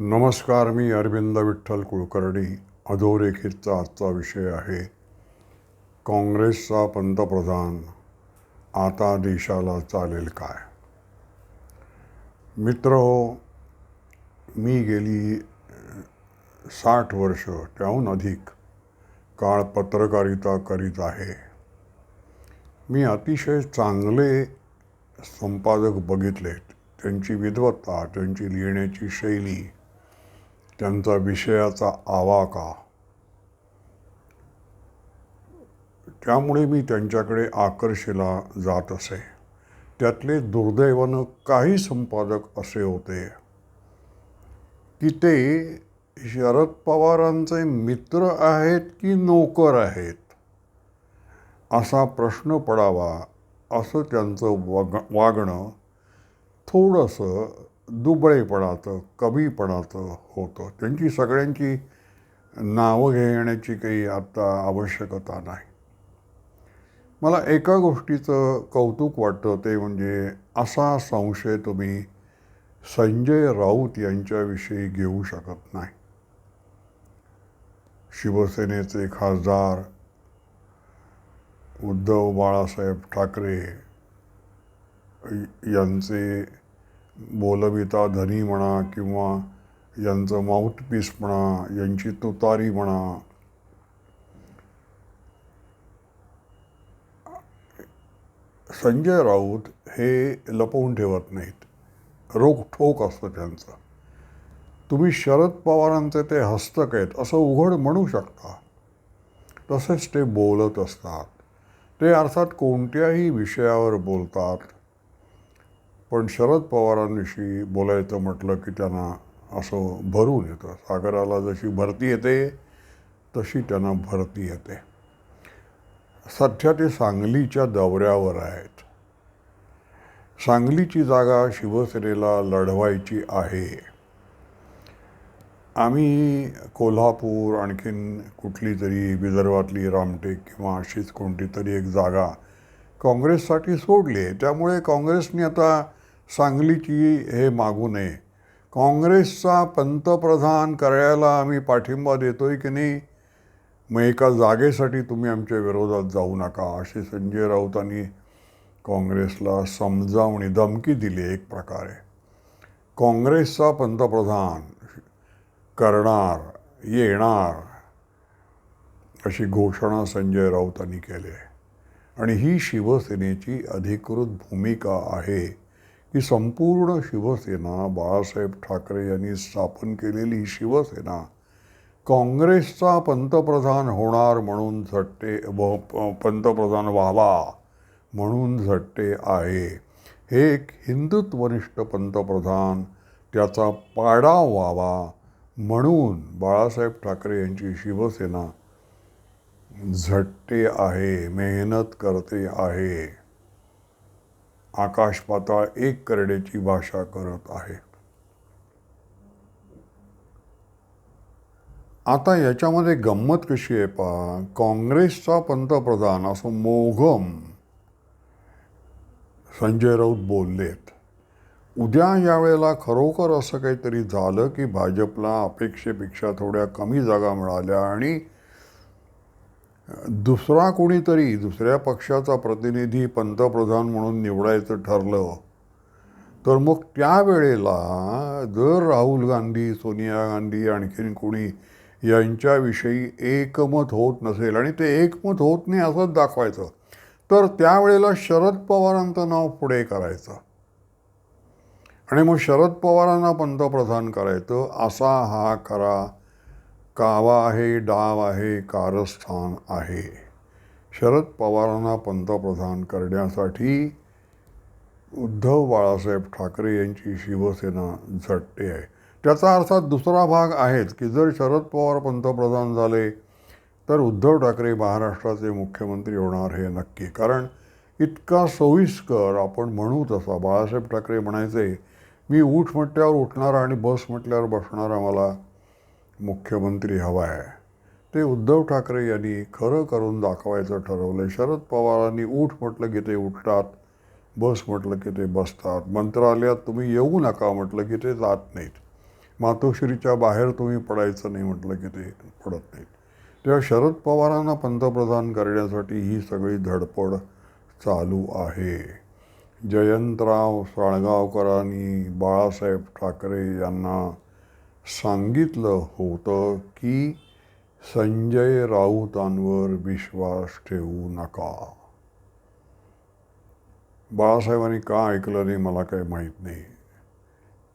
नमस्कार मी अरविंद विठ्ठल कुलकर्णी. अधोरेखितचा आजचा विषय आहे काँग्रेसचा पंतप्रधान आता देशाला चालेल काय? मित्र हो मी गेली साठ वर्ष त्याहून अधिक काळ पत्रकारिता करीत आहे. मी अतिशय चांगले संपादक बघितलेत. त्यांची विद्वत्ता त्यांची लिहिण्याची शैली त्यांचा विषयाचा आवाका. त्यामुळे मी त्यांच्याकडे आकर्षिला जात असे. त्यातले दुर्दैवानं काही संपादक असे होते. की ते शरद पवारांचे मित्र आहेत की नोकर आहेत? असा प्रश्न पडावा असं त्यांचं वाग वागणं थोडंसं दुबळेपणाचं कमीपणाचं होतं. त्यांची सगळ्यांची नावं घेण्याची काही आत्ता आवश्यकता नाही. मला एका गोष्टीचं कौतुक वाटतं ते म्हणजे असा संशय तुम्ही संजय राऊत यांच्याविषयी घेऊ शकत नाही. शिवसेनेचे खासदार उद्धव बाळासाहेब ठाकरे यांचे बोलविता धनी म्हणा किंवा यांचं माउथपीस म्हणा यांची तुतारी म्हणा. संजय राऊत हे लपवून ठेवत नाहीत. रोखठोक असतं त्यांचं. तुम्ही शरद पवारांचे ते हस्तक आहेत असं उघड म्हणू शकता. तसेच ते बोलत असतात. ते अर्थात कोणत्याही विषयावर बोलतात. पण शरद पवारांविषयी बोलायचं म्हटलं की त्यांना असं भरून येतं. सागराला जशी भरती येते तशी त्यांना भरती येते. सध्या ते सांगलीच्या दौऱ्यावर आहेत. सांगलीची जागा शिवसेनेला लढवायची आहे. आम्ही कोल्हापूर आणखीन कुठली तरी विदर्भातली रामटेक किंवा अशीच कोणती तरी एक जागा काँग्रेससाठी सोडली आहे. त्यामुळे काँग्रेसने आता सांगलीची हे मागू नये. काँग्रेसचा पंतप्रधान करायला आम्ही पाठिंबा देतोय की नाही मग एका जागेसाठी तुम्ही आमच्या विरोधात जाऊ नका अशी संजय राऊतांनी काँग्रेसला समजावणी धमकी दिली एक प्रकारे. काँग्रेसचा पंतप्रधान करणार येणार अशी घोषणा संजय राऊतांनी केली आहे. आणि ही शिवसेनेची अधिकृत भूमिका आहे. की संपूर्ण शिवसेना बाळासाहेब ठाकरे यांनी स्थापन केलेली ही शिवसेना काँग्रेसचा पंतप्रधान होणार म्हणून झटते व पंतप्रधान व्हावा म्हणून झटते आहे. हे एक हिंदुत्वनिष्ठ पंतप्रधान त्याचा पाडा व्हावा म्हणून बाळासाहेब ठाकरे यांची शिवसेना झटते आहे मेहनत करते आहे. आकाश पाताळ एक करण्याची भाषा करत आहे. आता याच्यामध्ये गंमत कशी आहे पा काँग्रेसचा पंतप्रधान असं मोघम संजय राऊत बोललेत. उद्या यावेळेला खरोखर असं काहीतरी झालं की भाजपला अपेक्षेपेक्षा थोड्या कमी जागा मिळाल्या आणि दुसरा कोणीतरी दुसऱ्या पक्षाचा प्रतिनिधी पंतप्रधान म्हणून निवडायचं ठरलं तर मग त्यावेळेला जर राहुल गांधी सोनिया गांधी आणखीन कोणी यांच्याविषयी एकमत होत नसेल आणि ते एकमत होत नाही असंच दाखवायचं तर त्यावेळेला शरद पवारांचं नाव पुढे करायचं. आणि मग शरद पवारांना पंतप्रधान करायचं असा हा खरा कावा आहे डाव आहे कारस्थान आहे. शरद पवारांना पंतप्रधान करण्यासाठी उद्धव बाळासाहेब ठाकरे यांची शिवसेना झटते आहे. त्याचा अर्थात दुसरा भाग आहेच की जर शरद पवार पंतप्रधान झाले तर उद्धव ठाकरे महाराष्ट्राचे मुख्यमंत्री होणार हे नक्की. कारण इतका सोयीस्कर आपण म्हणू तसा. बाळासाहेब ठाकरे म्हणायचे मी उठ म्हटल्यावर उठणारा आणि बस म्हटल्यावर बसणारा मला मुख्यमंत्री हवा आहे. ते उद्धव ठाकरे यांनी खरं करून दाखवायचं ठरवलं शरद पवारांनी उठ म्हटलं की ते उठतात बस म्हटलं की ते बसतात. मंत्रालयात तुम्ही येऊ नका म्हटलं की ते जात नाहीत. मातोश्रीच्या बाहेर तुम्ही पडायचं नाही म्हटलं की ते पडत नाहीत. तेव्हा शरद पवारांना पंतप्रधान करण्यासाठी ही सगळी धडपड चालू आहे. जयंतराव साळगावकरांनी बाळासाहेब ठाकरे यांना सांगितलं होतं की संजय राऊतांवर विश्वास ठेवू नका. बाळासाहेबांनी का ऐकलं नाही मला काही माहीत नाही.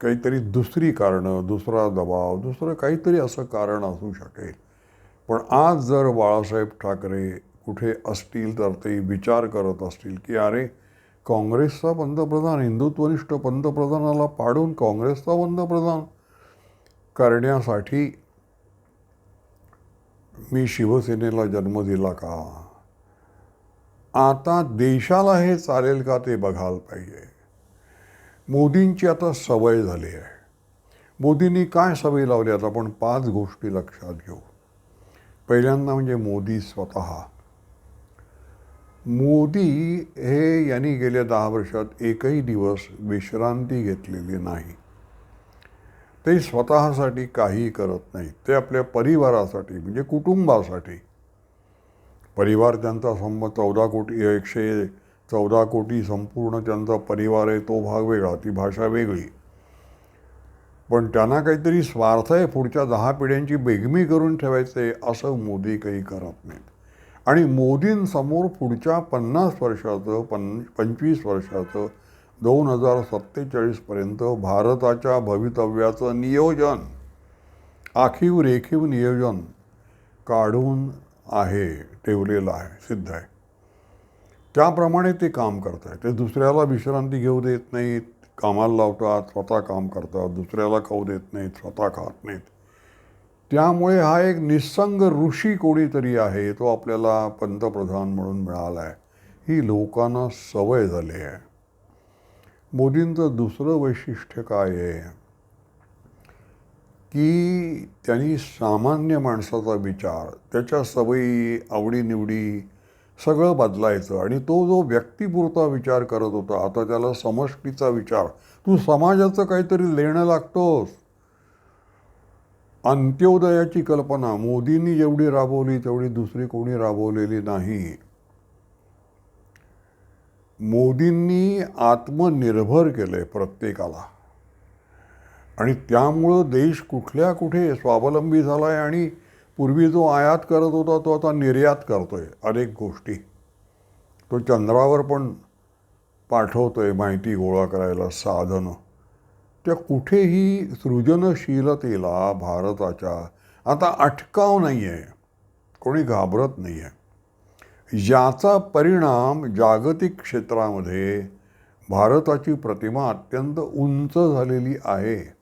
काहीतरी दुसरी कारणं दुसरा दबाव दुसरं काहीतरी असं कारण असू शकेल. पण आज जर बाळासाहेब ठाकरे कुठे असतील तर ते विचार करत असतील की अरे काँग्रेसचा पंतप्रधान हिंदुत्वनिष्ठ पंतप्रधानाला पाडून काँग्रेसचा पंतप्रधान. करण्यासाठी मी शिवसेनेला जन्म दिला का? आता देशाला हे चालेल का ते बघायला पाहिजे. मोदींची आता सवय झाली आहे. मोदींनी काय सवय लावली आता आपण पाच गोष्टी लक्षात घेऊ. पहिल्यांदा म्हणजे मोदी स्वतः. मोदी हे यांनी गेल्या दहा वर्षात एकही दिवस विश्रांती घेतलेली नाही. ते स्वतःसाठी काही करत नाहीत ते आपल्या परिवारासाठी म्हणजे कुटुंबासाठी. परिवार त्यांचा संब चौदा कोटी एकशे चौदा कोटी संपूर्ण त्यांचा परिवार आहे तो भाग वेगळा ती भाषा वेगळी. पण त्यांना काहीतरी स्वार्थ आहे पुढच्या दहा पिढ्यांची बेगमी करून ठेवायचं आहे असं मोदी काही करत नाहीत. आणि मोदींसमोर पुढच्या पन्नास वर्षाचं पन पंचवीस वर्षाचं दोन हजार सत्तेचाळीसपर्यंत भारताच्या भवितव्याचं नियोजन आखीव रेखीव नियोजन काढून आहे ठेवलेलं आहे सिद्ध आहे. त्याप्रमाणे ते काम करत आहे ते दुसऱ्याला विश्रांती घेऊ देत नाहीत कामाला लावतात स्वतः काम करतात. दुसऱ्याला खाऊ देत नाहीत स्वतः खात नाहीत. त्यामुळे हा एक निस्संग ऋषी कोणीतरी आहे तो आपल्याला पंतप्रधान म्हणून मिळाला आहे ही लोकांना सवय झाली आहे. मोदींचं दुसरं वैशिष्ट्य काय आहे? की त्यांनी सामान्य माणसाचा विचार त्याच्या सवयी आवडीनिवडी सगळं बदलायचं आणि तो जो व्यक्तिपुरता विचार करत होता आता त्याला समष्टीचा विचार. तू समाजाचं काहीतरी लेणं लागतोस. अंत्योदयाची कल्पना मोदींनी जेवढी राबवली तेवढी दुसरी कोणी राबवलेली नाही. मोदींनी आत्मनिर्भर केलं आहे प्रत्येकाला. आणि त्यामुळं देश कुठल्या कुठे स्वावलंबी झाला आहे आणि पूर्वी जो आयात करत होता तो आता निर्यात करतोय अनेक गोष्टी. तो चंद्रावर पण पाठवतो आहे माहिती गोळा करायला साधनं. त्या कुठेही सृजनशीलतेला भारताच्या आता अटकाव नाही आहे कोणी घाबरत नाही आहे याचा परिणाम जागतिक क्षेत्रामध्ये भारताची प्रतिमा अत्यंत उंच झालेली आहे.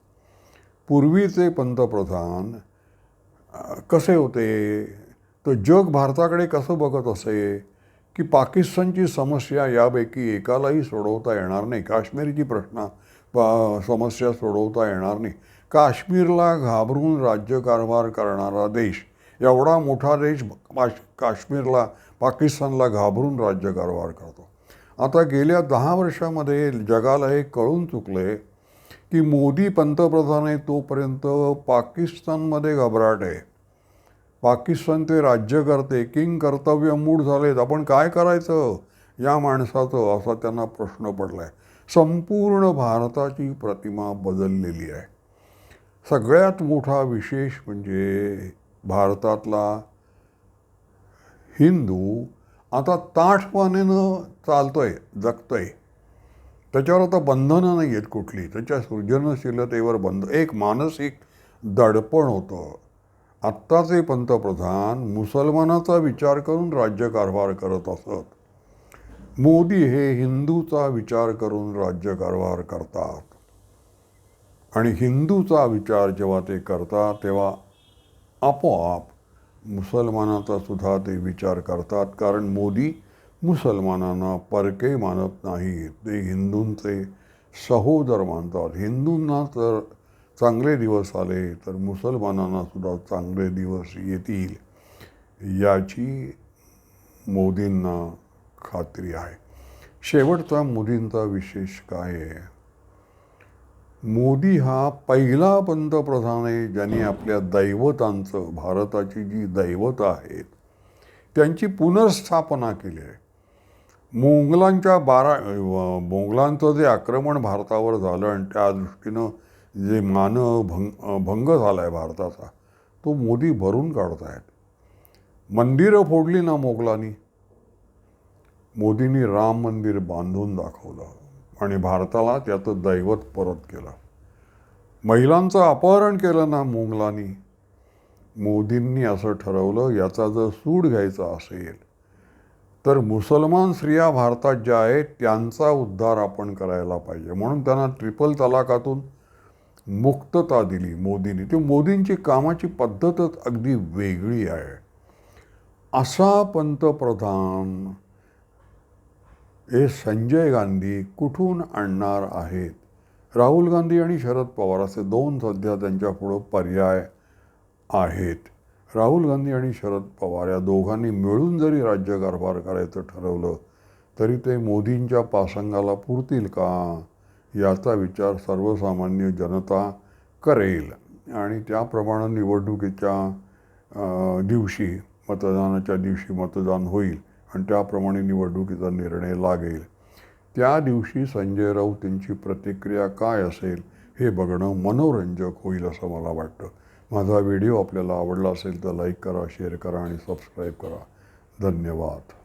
पूर्वीचे पंतप्रधान कसे होते? तर जग भारताकडे कसं बघत असे? की पाकिस्तानची समस्या यापैकी एकालाही सोडवता येणार नाही. काश्मीरची प्रश्न समस्या सोडवता येणार नाही. काश्मीरला घाबरून राज्यकारभार करणारा देश एवढा मोठा देश काश काश्मीरला पाकिस्तानला घाबरून राज्यकारभार करतो. आता गेल्या दहा वर्षामध्ये जगाला हे कळून चुकले की मोदी पंतप्रधान आहे तोपर्यंत पाकिस्तानमध्ये घबराट आहे. पाकिस्तान ते राज्य करते किंग कर्तव्य मूड झालेत. आपण काय करायचं? या माणसाचं असा त्यांना प्रश्न पडला आहे संपूर्ण भारताची प्रतिमा बदललेली आहे. सगळ्यात मोठा विशेष म्हणजे भारतातला हिंदू आता ताठवानेनं चालतोय जगतोय. त्याच्यावर आता बंधनं नाही आहेत कुठली. त्याच्या सृजनशीलतेवर बंध एक मानसिक दडपण होतं. आत्ताचे पंतप्रधान मुसलमानाचा विचार करून राज्यकारभार करत असत. मोदी हे हिंदूचा विचार करून राज्यकारभार करतात. आणि हिंदूचा विचार जेव्हा ते करतात तेव्हा आपोआप मुसलमानाचा सुद्धा ते विचार करतात कारण मोदी मुसलमानांना परके मानत नाहीत. ते हिंदूंचे सहोदर मानतात. हिंदूंना तर चांगले दिवस आले तर मुसलमानांना सुद्धा चांगले दिवस येतील याची मोदींना खात्री आहे. शेवटचा मोदींचा विशेष काय आहे? मोदी हा पहिला पंतप्रधान आहे ज्यांनी आपल्या दैवतांचं भारताची जी दैवत आहेत त्यांची पुनर्स्थापना केली आहे. मोंगलांच्या बारा मोंगलांचं जे आक्रमण भारतावर झालं आणि त्या दृष्टीनं जे मानव भंग भंग झाला आहे भारताचा तो मोदी भरून काढत आहेत मंदिरं फोडली ना मोगलांनी. मोदींनी राम मंदिर बांधून दाखवलं. आणि भारताला त्याचं दैवत परत केलं. महिलांचं अपहरण केलं ना मोंगलांनी मोदींनी असं ठरवलं याचा जर सूड घ्यायचा असेल तर मुसलमान स्त्रिया भारतात ज्या आहेत त्यांचा उद्धार आपण करायला पाहिजे. म्हणून त्यांना ट्रिपल तलाकातून मुक्तता दिली मोदींनी. ती मोदींची कामाची पद्धतच अगदी वेगळी आहे. असा पंतप्रधान हे संजय गांधी कुठून आणणार आहेत? राहुल गांधी आणि शरद पवार असे दोन सध्या त्यांच्यापुढं पर्याय आहेत. राहुल गांधी आणि शरद पवार या दोघांनी मिळून जरी राज्यकारभार करायचं ठरवलं तरी ते मोदींच्या पासंगाला पुरतील का? याचा विचार सर्वसामान्य जनता करेल. आणि त्याप्रमाणे निवडणुकीच्या दिवशी मतदानाच्या दिवशी मतदान होईल. आणि त्याप्रमाणे निवडणुकीचा निर्णय लागेल. त्या दिवशी संजय राऊत यांची प्रतिक्रिया काय असेल हे बघणं मनोरंजक होईल असं मला वाटतं. माझा व्हिडिओ आपल्याला आवडला असेल तर लाईक करा शेअर करा आणि सबस्क्राईब करा. धन्यवाद.